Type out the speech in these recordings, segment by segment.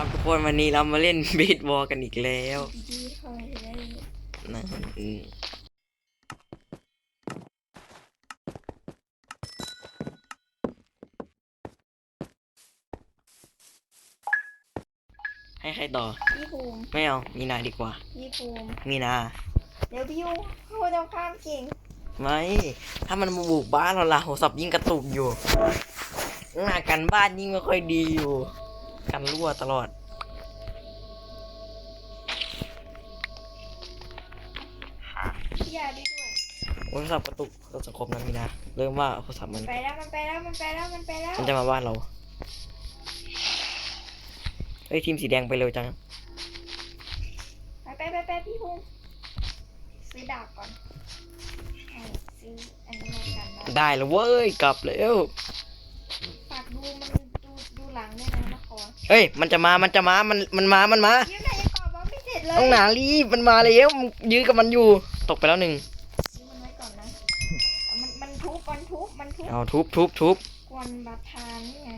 ครับทุกคนวันนี้เรามาเล่นเบสบอลกันอีกแล้วดีคอยเลยนะอืมให้ใครต่อ พี่ภูมิไม่เอา มีนาดีกว่า พี่ภูมิมีนา เดี๋ยวพี่ยูเขาจะข้ามเก่งไม่ ถ้ามันมาบุกบ้านเราละโหสับยิ่งกระตุกอยู่หน้ากันบ้านยิ่งไม่ค่อยดีอยู่ กันรั่วตลอด พี่ยาได้ด้วย โทรศัพท์กระตุกโทรศัพท์ครบนะมีนาเริ่มว่าโทรศัพท์มัน ไปแล้วมันไปแล้วมันไปแล้วมันไปแล้วมันจะมาบ้านเรา เฮ้ยทีมสีแดงไปเร็วจัง ไปไปไปไปพี่ภูมิซื้อดาบก่อนเอาซื้ออันนี้มากันนะได้แล้วเว้ย กลับแล้ว ฝากดูมันดูดูหลังด้วยนะนคร เฮ้ย มันจะมา มันจะมา มัน มันมา มันมา ยังไงยังก่อบอลไม่เสร็จเลยต้องหนารีบมันมาแล้วมึงยื้อกับมันอยู่ ตกไปแล้วหนึ่ง ซื้อมันไว้ก่อนนะเอามันมันทุบมันทุบมันทุบเอาทุบทุบทุบกวนบาทานนี่ไง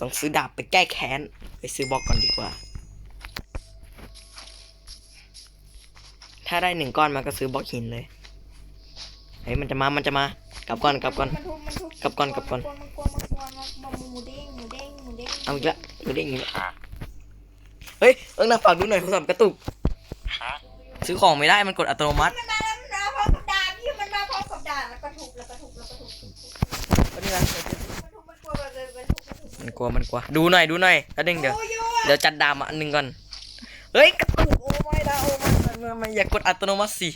ต้องซื้อดาบไปแก้แค้น ไปซื้อบล็อกก่อนดีกว่า ถ้าได้หนึ่งก้อนมันก็ซื้อบล็อกหินเลย เฮ้ย มันจะมา มันจะมา กลับก่อน กลับก่อน มันทุบมันทุบกลับก่อนกลับก่อน มันกวนมันกวนมันกวนมันหมูเด้งหมูเด้งหมูเด้ง เอาอีกละดูได้อย่างงี้เฮ้ยเอิงนะฝากดูหน่อยโทรศัพท์กระตุกซื้อของไม่ได้มันกดอัตโนมัติมันมาแล้วมันมาพร้อมกับดาบพี่มันมาพร้อมกับดาบแล้วก็ทุบแล้วก็ทุบแล้วก็ทุบทุบทุบก็นี่นะมันทุบมันกลัวมันเลยมันทุบมันทุบมันกลัวมันกลัวดูหน่อยดูหน่อยแล้วเด้งเดี๋ยวโอ้ยโยเดี๋ยวจัดดามอันหนึ่งก่อนเฮ้ยกระตุกโอ้ไม่นะโอ้ไม่ไม่ไม่ไม่อย่ากดอัตโนมัติสิ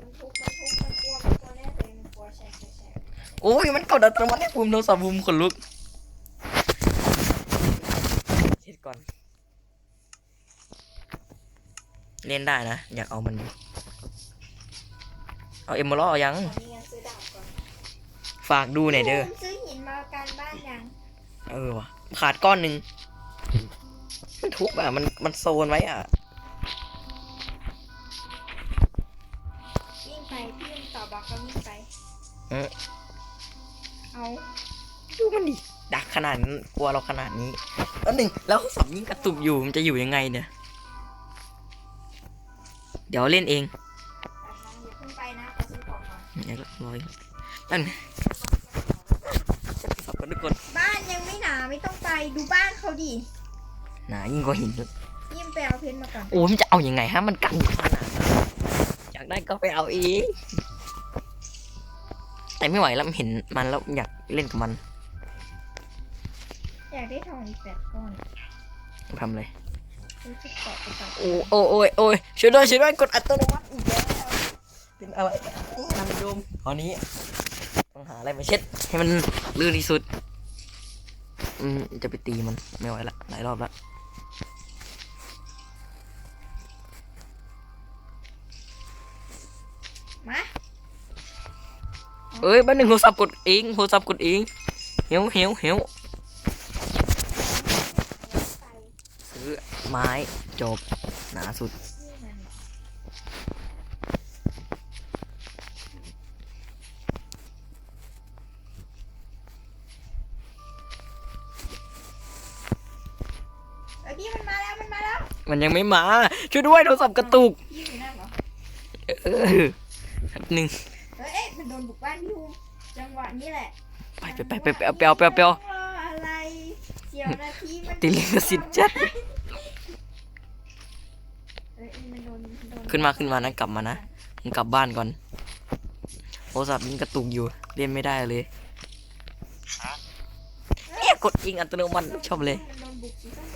มันทุบมันทุบมันกลัวมันกลัวแน่เลยมันกลัวใช่ใช่ใช่โอ้ยมันกดอัตโนมัติให้ภูมิโทรศัพท์ภูมิขนลุกเช็ดก่อน เล่นได้นะ อยากเอามันอยู่เอาเอ็มมาล่อยังขอนี่งั้นซื้อดาบก่อนฝากดูหน่อยเด้อ ซื้อหินมาการบ้านยังเออว่ะขาดก้อนหนึ่งมันทุบอะ มันมันโซนไว้อะ วิ่งไปพี่มันต่อบล็อกก็วิ่งไปเออเอาดูมันดิดักขนาดนั้นกลัวเราขนาดนี้แล้วหนึ่งแล้วสับยิ่งกระตุกอยู่มันจะอยู่ยังไงเนี่ย เดี๋ยวเล่นเองแบบนั้นอย่าเพิ่งไปนะขอซื้อของก่อนเดี๋ยวรอยนั่นสับกันทุกคน บ้านยังไม่หนาไม่ต้องไปดูบ้านเขาดิหนายิ่งกว่าหินยิ่มไปเอาเพชรมาก่อนโอ้ยมันจะเอาอยัางไงฮะมันกันอยู่ขนาดนั้นอยากได้ก็ไปเอาเองแต่ไม่ไหวแล้วเห็นมันแล้วอยากเล่นกับมัน อยากได้ทองอีกแปดก้อนทำเลย โอ้โอ้โอ้ยโอ้ยช่วยด้วยช่วยด้วยกดอัตโนมัติอีกแล้วเป็นอะไรนี่ทำโยมตอนนี้ต้องหาอะไรมาเช็ดให้มันลื่นที่สุด อืมจะไปตีมันไม่ไหวละหลายรอบละมาเอ้ยบ้านหนึ่งโทรศัพท์กดเองโทรศัพท์กดเองเหี่ยวเหี่ยวเหี่ยว ใส่ ซื้อ ไม้จบหนาสุดนี่มันเอ้ยพี่มันมาแล้วมันมาแล้วมันยังไม่มา ช่วยด้วยโทรศัพท์กระตุกพี่อยู่นั่นเหรอเออแป๊บหนึ่งเอ้ยเอ๊ะมันโดนบุกบ้านพี่ภูมิจังหวะนี้แหละไปไปไปไปไปเอาไปเอาไปเอาไปเอารออะไรเสียวนาทีมัน ติดลิขสิทธิ์จัด เอ้ยมันโดนโดน ขึ้นมาขึ้นมานะกลับมานะมึงกลับบ้านก่อนโทรศัพท์ยิงกระตุกอยู่เล่นไม่ได้เลยเนี่ยกดยิงอัตโนมัติชอบเลยมันโดนบุกสิต้อง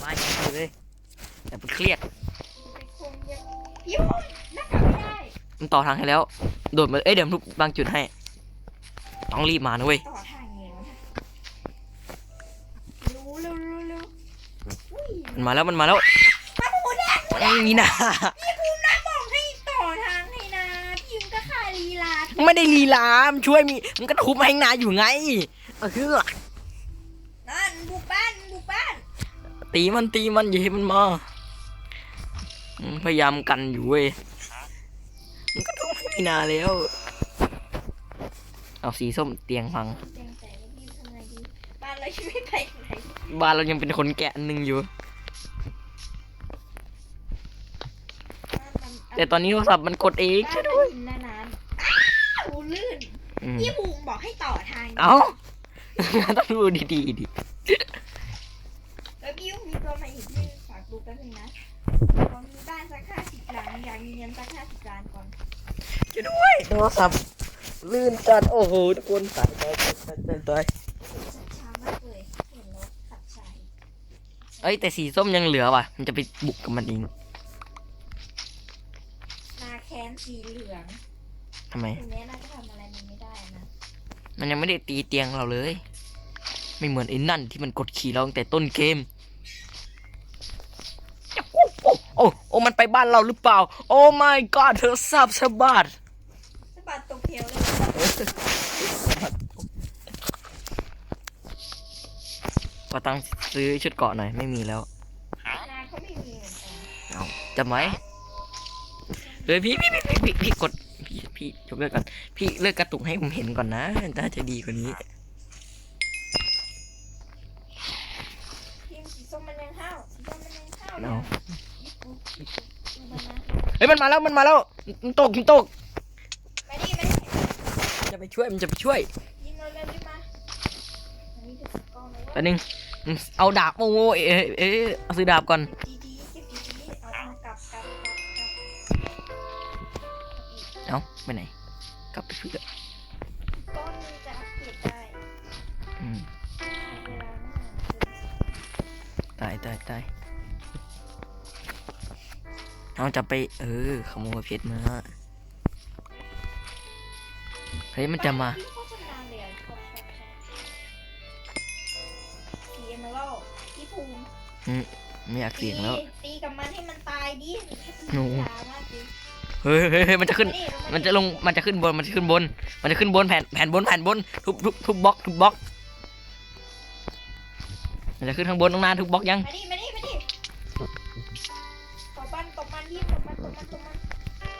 ไปไปเลยแต่มันเครียดมันต่อทางให้แล้ว โดดมาเอ้ยเดี๋ยวทุบบางจุดให้ ต้องรีบมานะเว้ยต่ยมันมาแล้วมันมาแล้ว ไม่มีนะพี่ภูมินะบอกให้ต่อทางให้นะพี่ภูมิก็ขาลีลาไม่ได้ลีลามันช่วยมีมันก็ทุบมาให้นาอยู่ไงเออนั่นบุกบ้านบุกบ้านตีมันตีมันอย่าให้มันมาอืมพยายามกันอยู่เว้ยมันก็ทุบให้มีนาแล้ว เอาสีส้มเตียงพังแดงแต่ว่าพี่ทำไงดีบ้านเรายังไม่ไปไหน บ้านเรายังเป็นคนแกะอันหนึ่งอยู่ แต่ตอนนี้โทรศัพท์มันกดเองช่วยด้วยนานานๆกูลื่นอืมพี่ภูมิบอกให้ต่อทางเอ้า ต้องดูดีๆดิแล้วพี่มีตัวใหม่อีกที่ฝากดูแป๊บนึงนะขอมีบ้านสักห้าสิบหลังอยากมีเงินสักห้าสิบล้านก่อนช่วยด้วยโทรศัพท์ลื่นจัดโอ้โหทุกคนตายตายตายตายตายตายช้ามากเลยเห็นรถขับชายเอ้ยแต่สีส้มยังเหลือว่ะ มันจะไปบุกกับมันเอง นาแคนสีเหลืองทำไม ถึงแม้น่าจะทำอะไรมันไม่ได้นะมันยังไม่ได้ตีเตียงเราเลย ไม่เหมือนไอ้นั่นที่มันกดขี่เราตั้งแต่ต้นเกม โอ้โอ้โอ้มันไปบ้านเราหรือเปล่า โอ้ my god เธอสับสะบัดสะบัดตกเพลเลยขอตังค์ซื้อชุดเกราะหน่อย ไม่มีแล้ว นาเขาไม่มีเหมือนกัน เอาจำไว้ เฮ้ยพี่พี่พี่พี่พี่พี่กดพี่พี่ยกเลิกก่อนพี่เลิกกระตุกให้ผมเห็นก่อนนะน่าจะดีกว่านี้ทีมสีส้มมันยังห้าวสีส้มมันยังห้าวเอาดูมันนะเฮ้ยมันมาแล้วมันมาแล้วมันตกมันตกมาดิมาดิจะไปช่วยมันจะไปช่วยยิงเราเลยรีบมาอันนี้จะสกอร์เลยแป๊บนึงเอาดาบโอ้โหเอ๊ะเอ๊ะเอาซื้อดาบก่อน เอาไปไหน กลับไปเพื่อต้นมันจะอัปเกรดได้อืมเวลาหน้าตายตายตายเอาจะไป เออ ขโมยเพชรมาเฮ้ยมันจะมา พี่โฆษณาเลยอะชอบชอบชอบสีเอเมอรัลพี่ภูมิไม่อยากเสียงแล้ว ตีตีกับมันให้มันตายดิหนูช้ามากจริง เฮ้ยเฮ้ยเฮ้ยมันจะขึ้นาดิมันจะลง มันจะขึ้นบน มันจะขึ้นบน มันจะขึ้นบนแผ่น แผ่นบน แผ่นบน ทุบทุบทุบบล็อก ทุบบล็อก มันจะขึ้นข้างบนตรงหน้าทุบบล็อกยัง มาดิมาดิมาดิตบมันตบมันพี่ตบมันตบมันตบมัน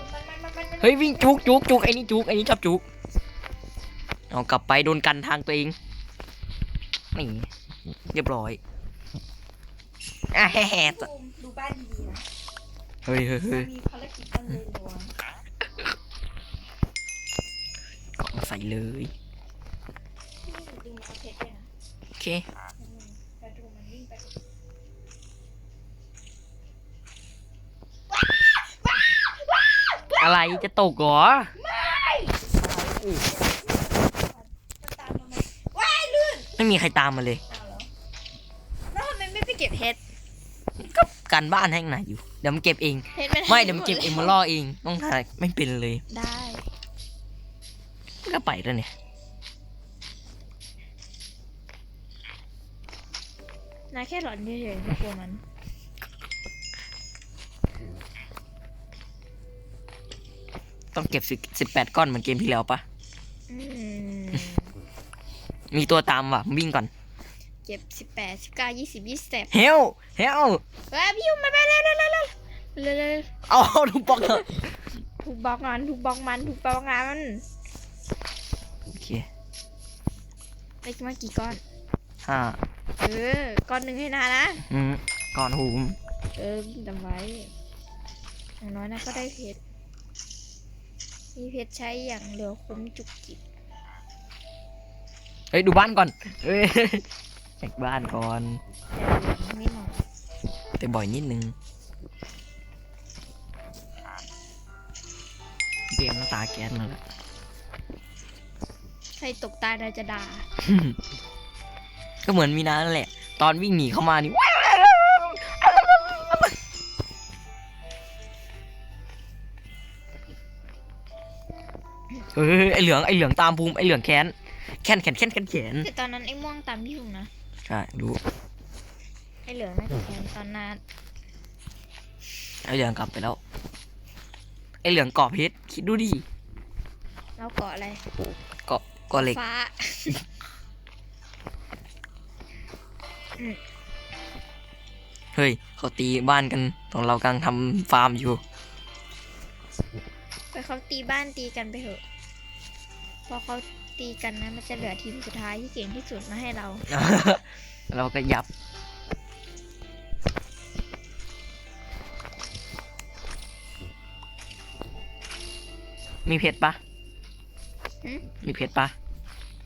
ตบมันมันมันมันมันเฮ้ยวิ่งจุกจุกจุกไอ้นี่จุกไอ้นี่ชอบจุกเอากลับไปโดนกันทางตัวเอง นี่ เรียบร้อยอะแฮ่แฮ่พี่ภูมิดูบ้านดีๆนะ เฮ้ยเฮ้ยเฮ้ยมีภารกิจตั้งเลยหลวงกล่องใส่เลยพี่ดึงเอาเพชรด้วยนะโอเค อืมกระดูกมันวิ่งไปอะไรจะตกเหรอ มันตามมาไหมว้ายลื่นไม่มีใครตามมาเลย เอาเหรอแล้วทำไมไม่ไปเก็บเพชร ก็การบ้านให้ไหนอยู่ เดี๋ยวมันเก็บเอง เพชรมันไม่เดี๋ยวมันเก็บเองมาล่อเอง ต้องหาไม่เป็นเลย ได้ก็ไปแล้วเนี่ย นาแค่หลอนเฉยๆไม่กลัวมันต้องเก็บสิสิบแปดก้อนเหมือนเกมที่แล้วปะ อืม มีตัวตามว่ะวิ่งก่อน เก็บสิบแปดสิบเก้ายี่สิบยี่สิบเจ็ดเฮลเฮลเฮ้ยพี่ยูมาไปเร็วเร็วเร็วเร็วเร็วเร็วเอาทุบบล็อกเถอะถูกบล็อกมันถูกบล็อกมันถูกบล็อกมันโอเคได้มากี่ก้อนห้าเออก้อนหนึ่งให้นานะอืมก่อนหูมเออจำไว้อย่างน้อยนะก็ได้เพชรมีเพชรใช้อย่างเหลือคุ้มจุกจิกเฮ้ยดูบ้านก่อนเฮ้ย เช็คบ้านก่อนแต่เหลืองนิดหน่อยแต่บ่อยนิดนึงเกมหน้าตาแก๊สนั่นแหละใครตกตายเราจะด่า ก็เหมือนมีนานั่นแหละ ตอนวิ่งหนีเข้ามานี่เฮ้ยไอเหลืองไอเหลืองตามภูมิไอเหลืองแค้นแค้นแขนแค้นแขนแขนแต่ตอนนั้นไอ้ม่วงตามพี่ถูกนะ ใช่รู้ไอ้เหลืองน่าจะแทนตอนนั้นไอเหลืองกลับไปแล้ว ไอเหลืองเกาะเพชรคิดดูดิเราเกาะอะไรเกาะเกาะเหล็กฟ้าเฮ้ยเขาตีบ้านกันตอนเรากำลังทำฟาร์มอยู่ไปเขาตีบ้านตีกันไปเถอะพอเขา ตีกันนะ มันจะเหลือทีมสุดท้ายที่เก่งที่สุดมาให้เรา เราก็ยับ มีเพชรปะหืมมีเพชรปะ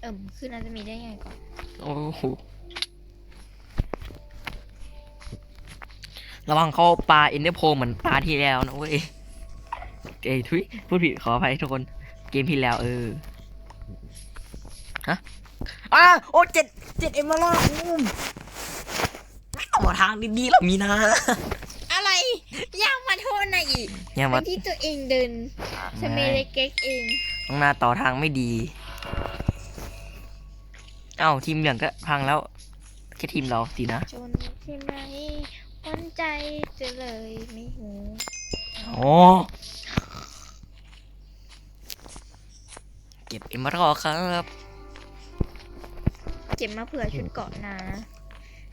เอิ่มคือน่าจะมีได้ไงก่อน โอ้โหระวังเข้าปลาเอ็นเดอร์โพเหมือนปลาที่แล้วนะเว้ยเอ้ยทุยพูดผิดขออภัยทุกคน เกมที่แล้วเออ ฮะอ้าโอ้เจ็ดเจ็ดเอ็มมาล่าอุ้มไม่ต้องมาทางดีๆหรอกมีนะอะไรอยากมาโทษนายอีกอย่าไปมาที่ตัวเองเดินสเมเลเก๊กเองข้างหน้าต่อทางไม่ดี เอ้าทีมเหลืองก็พังแล้วแค่ทีมเราสินะจนใช่ไหมวันใจจะเลยไม่หูโอ้เก็บเอ็มมารอครับเก็บมาเผื่อชุดเกาะนา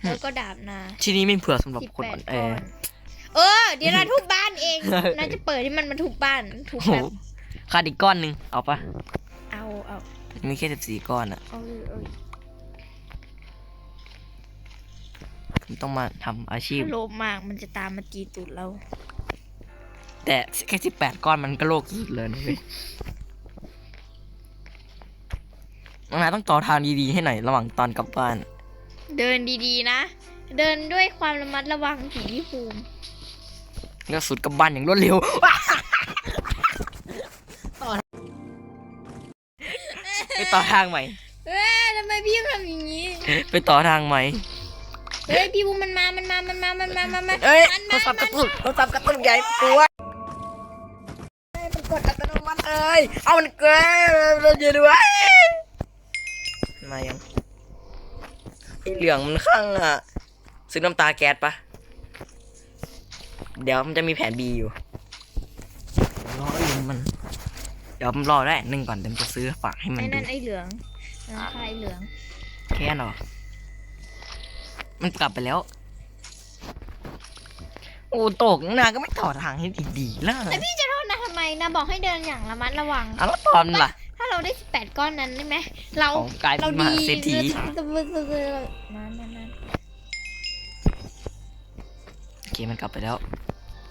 แล้วก็ดาบนาที่นี้ไม่เผื่อสำหรับสิบคนแปอ่ดอนแอก้อนเออ เดี๋ยวเราทุบบ้านเองน่าจะเปิดให้มันมาทุบบ้านทุบโอ้โหแบบขาดอีกก้อนหนึ่งเอาปะเอาเอามีแค่สิบสี่ก้อนอะเอาเอาต้องมาทำอาชีพถ้าโลภมากมันจะตามมาจีตูดเรา แต่แค่สิบแปดก้อนมันก็โลกสุดเลยนะเว้ย น้องนายต้องต่อทางดีๆให้หน่อยระหว่างตอนกลับบ้าน เดินดีๆนะ เดินด้วยความระมัดระวังผีที่ภูมิแล้วสุดกลับบ้านอย่างรวดเร็ว ไปต่อทางใหม่ เอ้ยทำไมพี่ทำอย่างนี้ ไปต่อทางใหม่ เฮ้ยพี่ภูมิมันมา มันมา มันมา มันมา มันมาเอ้ยมันโทรมาศัพท์กระตุกโทรศัพท์กระตุกใหญ่กลัวเอ้ยมันกดอัตโนมัติเอ้ย เอามันเกยเราจะดูไว้ มายังไอเหลืองมันข้างอะ ซื้อน้ำตาแก๊สปะเดี๋ยวมันจะมีแผน B อยู่รออยู่มัน เดี๋ยวมันรอได้หนึ่งก่อนเดี๋ยวมันจะซื้อฝากให้มันไอ้ดูนั่นไอ้เหลืองนั่นใครเหลืองแค่หรอมันกลับไปแล้ว โอ้ตกนาก็ไม่ต่อทางให้ดีๆแล้วแต่พี่จะโทษนะทำไมนะบอกให้เดินอย่างระมัดระวังอะแล้วตอนล่ะ ถ้าเราได้สิบแปดก้อนนั้นได้ไหมเราของกลายเป็เรานมดีหาเศรษฐี นั่นนั่นนั่นโอเคมันกลับไปแล้ว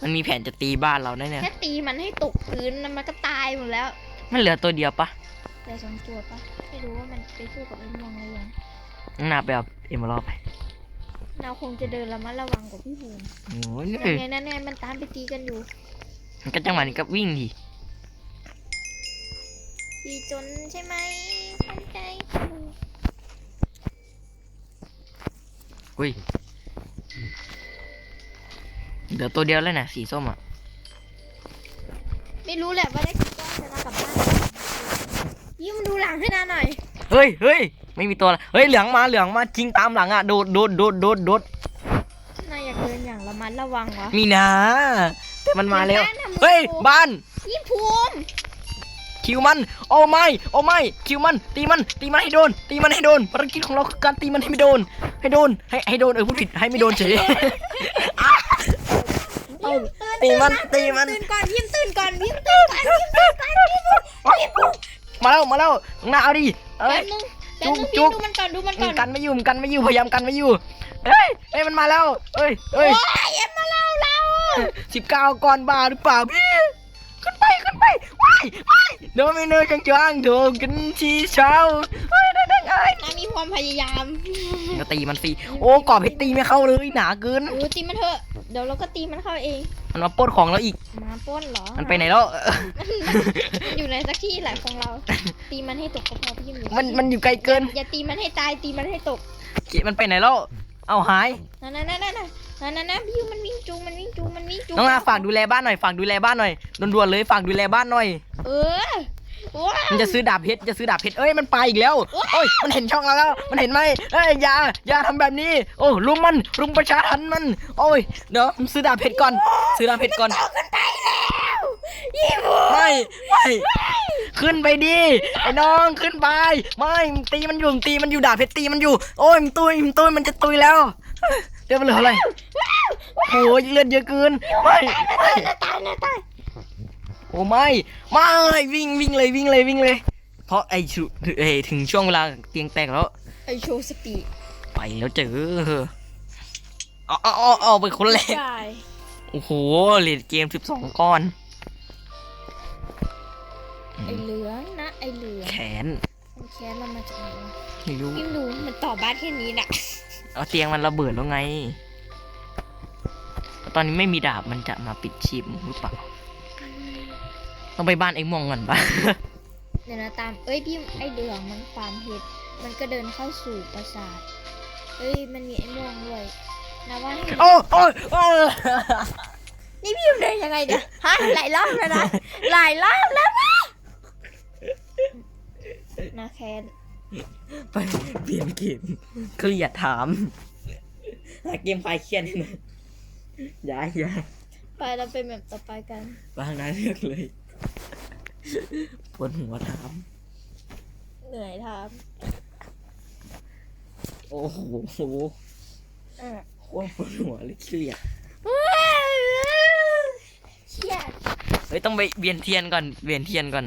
มันมีแผนจะตีบ้านเราแน่เนี่ย แค่ตีมันให้ตกพื้นแล้วมันก็ตายหมดแล้ว มันเหลือตัวเดียวปะแต่สองตัวปะไม่รู้ว่ามันไปสู้กับไอ้ม่วงหรือยังน้องนาไปเอาเอ็มมารอบไปเราคงจะเดินระมัดระวังกว่าพี่ภูมิโอ้ยนั่นไงนั่นไงมันตามไปตีกันอยู่มันก็จังหวะนี้ก็วิ่งดิ พี่จนใช่ไหมเข้าใจอุ้ยเหลือตัวเดียวแล้วนะสีส้มอะ ไม่รู้แหละว่าได้กี่ก้อนชนะกลับบ้านยิ้มดูหลังให้นาหน่อย เฮ้ยเฮ้ยไม่มีตัวละเฮ้ยเหลืองมาเหลืองมาจริงตามหลังอะโดดโดดโดดโดดโดดนายอยากเดินอย่างระมัดระวังวะมีนะแต่มันมาแล้วบ้านทำเฮ้ยบ้านพี่ภูมิ คิวมันโอ้ไม่โอ้ไม่คิวมัน ตีมัน ตีมันให้โดน ตีมันให้โดนภารกิจของเราคือการตีมันให้ไม่โดน ให้โดน ให้ให้โดนเออพูดผิดให้ไม่โดนเฉยเอาตีมันตีมัน ตื่นก่อนพิมตื่นก่อนพิมตื่นก่อนพิมตื่นก่อนพิมพ์พิมพ์มาแล้วมาแล้วข้างหน้าเอาดิเอ้แป๊ยบนึงแป๊บนึงจุ๊พิบมดูมันก่อนดูมันก่อนกันไม่อยู่กันไม่อยู่พยายามกันไม่อยู่เฮ้ยเฮ้ยมันมาแล้วเฮ้ยเฮ้ยโอ้ยเอ็มมาเล่าเราสิบเก้าก่อนบาหรือเปล่าพี่ ขึ้นไปขึ้นไปว้ายว้ายโดมิเนอร์จังจังๆโดนกันทีเช้าเฮ้ยได้ได้ไงนามีความพยายามก็ตีมันสิโอ้กรอบเพชรตีไม่เข้าเลยหนาเกินเออตีมันเถอะเดี๋ยวเราก็ตีมันเข้าเองมันมาปล้นของแล้วอีกมาปล้นเหรอมันไปไหนแล้วมันอยู่ในสักที่แหละของเรา ตีมันให้ตกก็พอพี่หมันมันอยู่ไกลเกินอย่าตีมันให้ตายตีมันให้ตกเกมันไปไหนแล้วเอาหายนั่นนั่นนั่น นั่นนั่นนั่นนั่นพี่มันวิ่งจูงมันวิ่งจูงมันวิ่งจูงน้องนาฝากดูแลบ้านหน่อยฝากดูแลบ้านหน่อยด่วนๆเลยฝากดูแลบ้านหน่อย เออว้ามันจะซื้อดาบเพชรจะซื้อดาบเพชรเอ้ยมันไปอีกแล้วโอ้ยมันเห็นช่องเราแล้ว มันเห็นไหมเอ้ยอย่าอย่าทำแบบนี้ โอ้รุมมันรุมประชาทันมัน โอ้ยเดี๋ยวผมซื้อดาบเพชรก่อน ซื้อดาบเพชรก่อนยี่บูไม่ไม่ขึ้นไปดิไอ้น้องขึ้นไปไม่มึงตีมันอยู่มึงตีมันอยู่ดาบเพชรตีมันอยู่ โอ้ยมันตุยมันตุยมันจะตุยแล้ว เดี๋ยวมันเหลืออะไร โอ้ยเลือดเยอะเกินไม่ไม่ตายนะตายโอ้ไม่ไม่วิ่งวิ่งเลยวิ่งเลยวิ่งเลย เพราะไอ้ชุเอ้ยถึงช่วงเวลาเตียงแตกแล้วไอโชว์สปีดไปแล้วเจอเอาเอาเอาเอาไปคนแรกใช่โอ้โหเหรียญเกมสิบสองก้อนไอเหลืองนะไอเหลืองแขนมันแค้นเรามาจากไหนวะไม่รู้พิมดูมันต่อบ้านแค่นี้น่ะเอาเตียงมันระเบิดแล้วไงต อนนี้ไม่มีดาบมันจะมาปิดชีพหรือเปล่าต้องไปบ้านไอ้ม่วงก่อนปะเดี๋ยวนะตามเอ้ยพี่ไอเหลืองมันฟาร์มเห็ดมันก็เดินเข้าสู่ปราสาทเอ้ยมันมีไอม่วงด้วยนะว่าให้โอ้โอ้โอ้นี่พี่เดินยังไงเนี่ยฮะหลายรอบแล้วนะหลายรอบแล้วนะนาแคนไปเปลี่ยนเกมเครียดถามหาเกมไฟเครียดนี่นะ ย้ายย้ายไปเราเป็นแบบต่อไปกัน บางนั้นเลือกเลยปวดหัวถามเหนื่อยทโอ้โหำอะโคตรปวดหัวเลยเครียดเครียดเฮ้ยต้องไปเวียนเทียนก่อนเวียนเทียนก่อน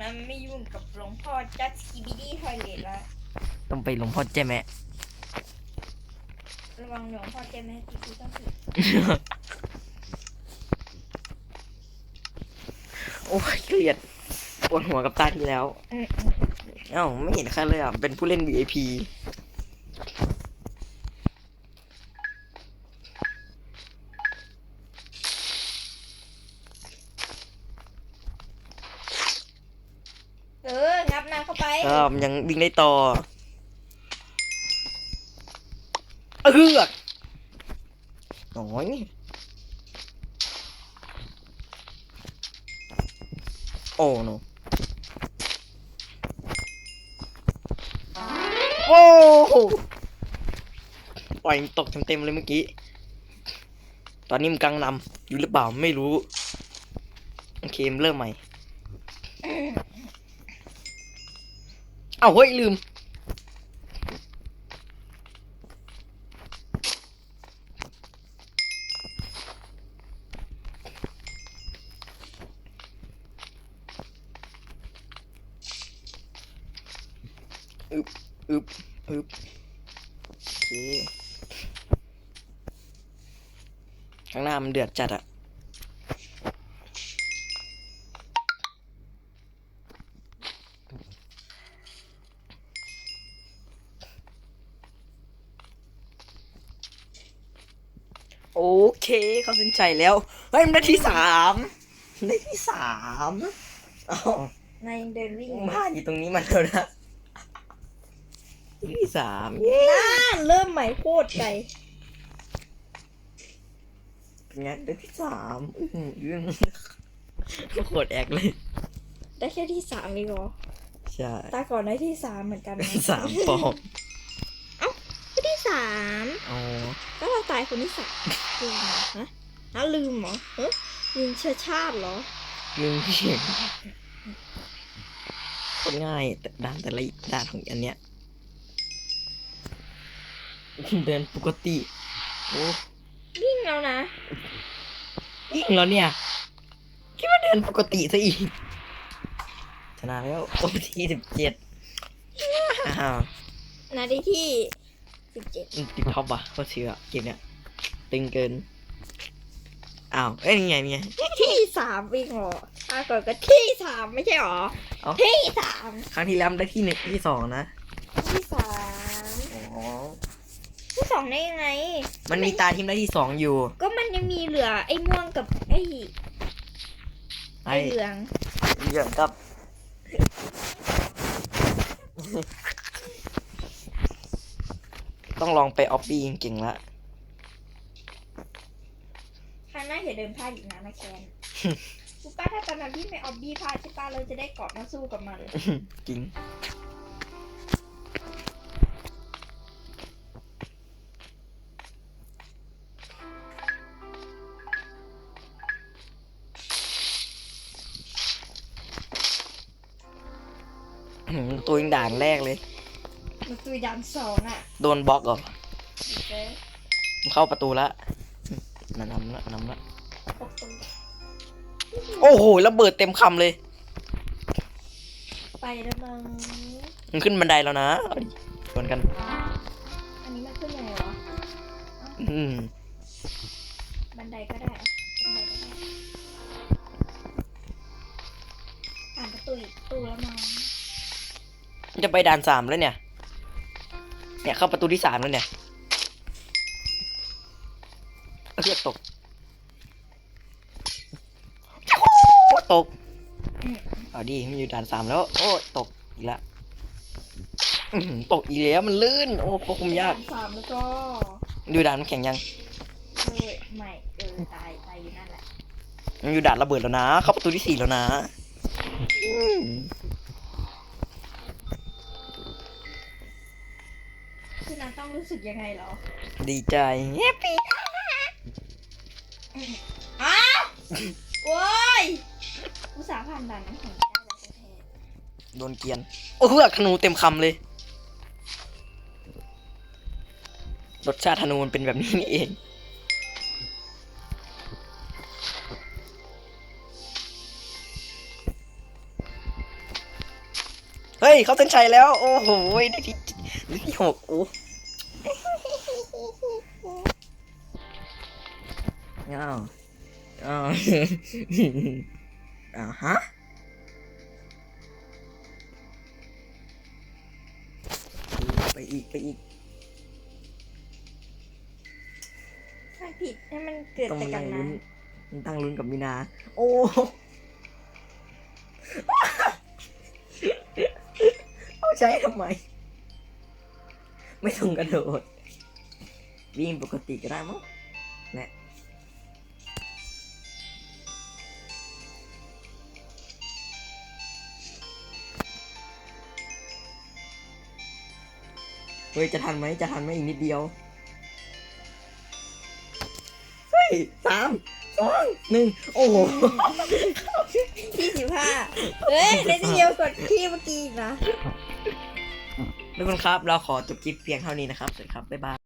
น้ำไม่ยุ่งกับหลวงพ่อจัดสกีบิดี้ทอยเลทแล้วต้องไปหลวงพ่อเจ๊แม่ระวังหลวงพ่อเจแม่ตีกูต้องผิด โอ้ยเครียดปวดหัวกับตาที่แล้วอืมเอ้าไม่เห็นใครเลยอะ เป็นผู้เล่น VIP เออ งับน้ำเข้าไป ก็มันยังวิ่งได้ต่อ เอือก น้อยโอ้โนโอ้โหปล่อยมันตกเต็มๆเลยเมื่อกี้ ตอนนี้มันกำลังนำอยู่หรือเปล่าไม่รู้ โอเคเริ่มใหม่ เอ้าเฮ้ยลืม อึบอึบอึบโอเคข้างหน้ามันเดือดจัดอะโอเค เขาสนใจแล้ว เฮ้ย มันได้ที่สามได้ที่สามอ้าวนายยังเดินวิ่งมาอยู่ตรงนี้มันแล้วนะที่ สามเย้น่าเริ่มใหม่โคตรไกลเป็นไงได้ที่สามอื้อหือโคตรแอกเลย ได้แค่ที่สามเองเหรอใช่ตาก่อนได้ที่สามเหมือนกันนะสามปอกก็ที่สามอ๋อก็เราตายคนที่สามลืมเหรอฮะฮะลืมเหรอเฮ้ยลืมเชื้อชาติเหรอลืมเขียนโคตรง่ายแต่ด่านแต่ละด่านของอันเนี้ย เดินปกติโอ้วิ่งแล้วนะยิ่งแล้วเนี่ย คิดว่าเดินปกติซะอีกชนะแล้วโอ้ที่สิบเจ็ดอ้าวนาทีที่สิบเจ็ดมันติดท็อปว่ะโคตรเชื่อเกมเนี้ยตึงเกินอ้าวเอ้ยนี่ไงนี่ไงที่สามวิ่งเหรอตาก่อนก็ที่สามไม่ใช่เหรอเอ้าที่สามครั้งที่แล้วมันได้ที่หนึ่งที่สองนะที่สามอ๋อ ที่สองได้ยังไง มันมีตาทีมได้ที่สองอยู่ ก็มันยังมีเหลือไอ้ม่วงกับไอ้ไอ้ไอ้เหลืองเหลืองกับต้องลองไปออฟบี้เก่งๆละข้างหน้าอย่าเดินพลาดอีกนะนะแคนกูป้าถ้าตอนนั้นพี่ไม่ออบบี้พลาดใช่ป้าเราจะได้เกาะมาสู้กับมันจริง อื้อหือตัวยิงด่านแรกเลย มันตัวยันสองอะโดนบล็อกเหรอเจ๊มันเข้าประตูละนำนำละนำละตกตรงโอ้โหระเบิดเต็มคำเลย ไปแล้วมั้งมันขึ้นบันไดแล้วนะเอาดิชวนกันไปอืมบัน จะไปด่านสามแล้วเนี่ย เนี่ยเข้าประตูที่สามแล้วเนี่ยเอาเรียกตกโอ้ตกอืมเอาดีมันอยู่ด่านสามแล้ว โอ้ตกอีกแล้วอื้อหือตกอีกแล้วมันลื่น โอ้ควบคุมยากด่นสามแล้วก็ดูด่านน้ำแข็งยังเออไม่เออตายตายอยู่นั่นแหละมันอยู่ด่านระเบิดแล้วนะ เข้าประตูที่สี่แล้วนะอืม คือนั้น ต้องรู้สึกยังไงเหรอ ดีใจแฮปปี้อ้าวโว้ยอุตส่าห์ผ่านด่านน้ำแข็งได้แล้วแท้โดนเกรียน โอ้เฮือกธนูเต็มคำเลย รสชาติธนูมันเป็นแบบนี้นี่เอง เฮ้ย เขาเส้นชัยแล้ว โอ้โหได้ที่ได้ที่หกโอ้ อ้าวอ้าวอ่าฮะไปอีกไปอีกๆถ้าผิดให้มันเกิดต้องแต่มากันั่นงนะลุ้นตั้งลุ้นกับมีนา โอ้เอาใช้ทำไม ไม่ต้องกระโดดวิ่งปกติก็ได้มั้งแนะ เฮ้ย จะทันไหมจะทันไหมอีกนิดเดียว เฮ้ยสามสองหนึ่งโอ้โหที่สิบห้าเฮ้ยเดนเดียวกดที่เมื่อกี้อีกนะ ทุกคนครับ เราขอจบคลิปเพียงเท่านี้นะครับ สวัสดีครับ บ๊ายบาย